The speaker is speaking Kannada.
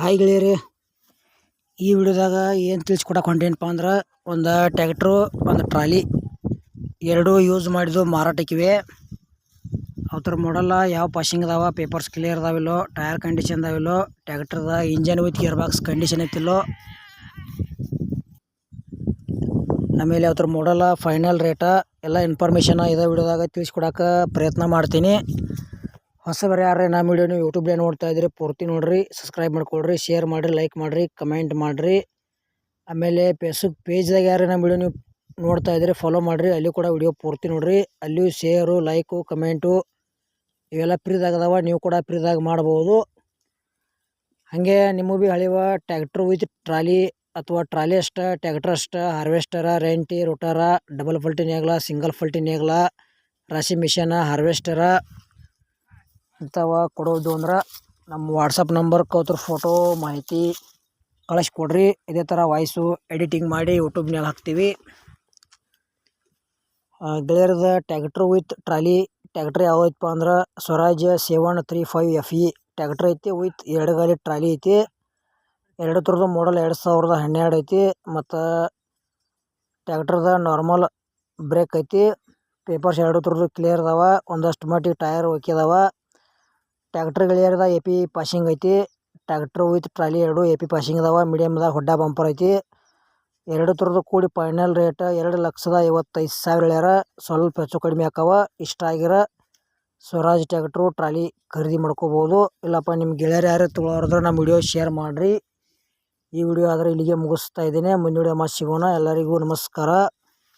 ಹಾಯ್ ಗೆಳೆಯರಿ ಈ ವಿಡಿಯೋದಾಗ ಏನು ತಿಳಿಸ್ಕೊಡಕ್ಕೆ ಹೊಂಟೇನಪ್ಪ ಅಂದ್ರೆ ಒಂದು ಟ್ಯಾಕ್ಟ್ರು ಒಂದು ಟ್ರಾಲಿ ಎರಡೂ ಯೂಸ್ ಮಾಡಿದ್ದು ಮಾರಾಟಕ್ಕಿವೆ. ಅವ್ರ ಮಾಡಲ್ಲ ಯಾವ ಪಾಶಿಂಗ್ ಅದಾವ ಪೇಪರ್ಸ್ ಕ್ಲಿಯರ್ ಅದಾವಿಲ್ಲೋ ಟೈರ್ ಕಂಡೀಷನ್ ಅದಾವಿಲ್ಲೋ ಟ್ಯಾಕ್ಟ್ರದ engine with gear box condition ಐತಿಲ್ಲೋ. ಆಮೇಲೆ ಅವ್ರ ಮಾಡಲ್ಲ ಫೈನಲ್ ರೇಟ ಎಲ್ಲ ಇನ್ಫಾರ್ಮೇಷನ್ ಇದೇ ವಿಡಿಯೋದಾಗ ತಿಳಿಸ್ಕೊಡಕ್ಕೆ ಪ್ರಯತ್ನ ಮಾಡ್ತೀನಿ. ಹೊಸಬರು ಯಾರು ನಮ್ಮ ವಿಡಿಯೋ ನೀವು ಯೂಟ್ಯೂಬ್ಲೇ ನೋಡ್ತಾ ಇದ್ದೀರಿ, ಪೂರ್ತಿ ನೋಡಿರಿ ಸಬ್ಸ್ಕ್ರೈಬ್ ಮಾಡ್ಕೊಳ್ರಿ ಶೇರ್ ಮಾಡಿರಿ ಲೈಕ್ ಮಾಡಿರಿ ಕಮೆಂಟ್ ಮಾಡಿರಿ. ಆಮೇಲೆ ಫೇಸ್ಬುಕ್ ಪೇಜ್ದಾಗ ಯಾರು ನಮ್ಮ ವೀಡಿಯೋ ನೀವು ನೋಡ್ತಾ ಇದ್ದೀರಿ ಫಾಲೋ ಮಾಡಿರಿ ಅಲ್ಲಿ ಕೂಡ ವಿಡಿಯೋ ಪೂರ್ತಿ ನೋಡಿರಿ. ಅಲ್ಲಿಯೂ ಶೇರು ಲೈಕು ಕಮೆಂಟು ಇವೆಲ್ಲ ಫ್ರೀದಾಗದವ ನೀವು ಕೂಡ ಫ್ರೀದಾಗ ಮಾಡ್ಬೋದು. ಹಾಗೆ ನಿಮಗೂ ಭೀ ಹಳಿವ ಟ್ಯಾಕ್ಟ್ರ್ ವಿತ್ ಟ್ರಾಲಿ ಅಥವಾ ಟ್ರಾಲಿ ಅಷ್ಟ ಟ್ಯಾಕ್ಟ್ರ್ ಅಷ್ಟ ಹಾರ್ವೆಸ್ಟರ ರೆಂಟಿ ರೋಟಾರ ಡಬಲ್ ಫಲ್ಟಿ ನೇಗ್ಲ ಸಿಂಗಲ್ ಫಲ್ಟಿ ನೇಗ್ಲ ರಾಶಿ ಮಿಷನ ಹಾರ್ವೆಸ್ಟರ ಇಂಥವ ಕೊಡೋದು ಅಂದ್ರೆ ನಮ್ಮ ವಾಟ್ಸಪ್ ನಂಬರ್ಗೆ ಅವ್ರ ಫೋಟೋ ಮಾಹಿತಿ ಕಳಿಸ್ಕೊಡ್ರಿ. ಇದೇ ಥರ ವಾಯ್ಸು ಎಡಿಟಿಂಗ್ ಮಾಡಿ ಯೂಟ್ಯೂಬ್ನಾಗ ಹಾಕ್ತೀವಿ. ಗೆಳೆಯರದ ಟ್ಯಾಕ್ಟ್ರ್ ವಿತ್ ಟ್ರಾಲಿ ಟ್ಯಾಕ್ಟ್ರ್ ಯಾವೈತಪ್ಪ ಅಂದ್ರೆ Swaraj seven three five F E tractor ಐತಿ ವಿತ್ ಎರಡು ಗಾಲಿ ಟ್ರಾಲಿ ಐತಿ. ಎರಡು ಥರದ ಮಾಡಲ್ ಎರಡು ಸಾವಿರದ ಹನ್ನೆರಡು ಐತಿ. ಮತ್ತು ಟ್ಯಾಕ್ಟ್ರದ ನಾರ್ಮಲ್ ಬ್ರೇಕ್ ಐತಿ. ಪೇಪರ್ಸ್ ಎರಡು ಥರದ್ದು ಕ್ಲಿಯರ್ ಅದಾವ. ಒಂದಷ್ಟು ಮಟ್ಟಿಗೆ ಟಯರ್ ಓಕೆ ಅದಾವ ಟ್ಯಾಕ್ಟ್ರ್ ಗೆಳೆಯರದ ಎ ಪಿ ಪಾಸಿಂಗ್ ಐತಿ. ಟ್ಯಾಕ್ಟ್ರು ವಿತ್ ಟ್ರಾಲಿ ಎರಡು ಎ ಪಿ ಪಾಸಿಂಗ್ ಅದಾವ. ಮೀಡಿಯಮ್ದಾಗ ಹೊಡ್ಡ ಬಂಪರ್ ಐತಿ. ಎರಡು ಥರದ್ದು ಕೂಡಿ ಫೈನಲ್ ರೇಟ್ ಎರಡು ಲಕ್ಷದ ಐವತ್ತೈದು ಸಾವಿರ ಹೇಳ್ಯಾರ. ಸ್ವಲ್ಪ ಹೆಚ್ಚು ಕಡಿಮೆ ಹಾಕವ ಇಷ್ಟ ಆಗಿರ ಸ್ವರಾಜ್ ಟ್ಯಾಕ್ಟ್ರು ಟ್ರಾಲಿ ಖರೀದಿ ಮಾಡ್ಕೋಬೋದು. ಇಲ್ಲಪ್ಪ ನಿಮ್ಮ ಗೆಳೆಯರು ಯಾರು ತೊಗೊಳೋರಿದ್ರೆ ನಮ್ಮ ವಿಡಿಯೋ ಶೇರ್ ಮಾಡಿರಿ. ಈ ವಿಡಿಯೋ ಆದರೆ ಇಲ್ಲಿಗೆ ಮುಗಿಸ್ತಾ ಇದ್ದೀನಿ. ಮುಂದಿನ ವಿಡಿಯೋ ಮತ್ತೆ ಸಿಗೋಣ. ಎಲ್ಲರಿಗೂ ನಮಸ್ಕಾರ.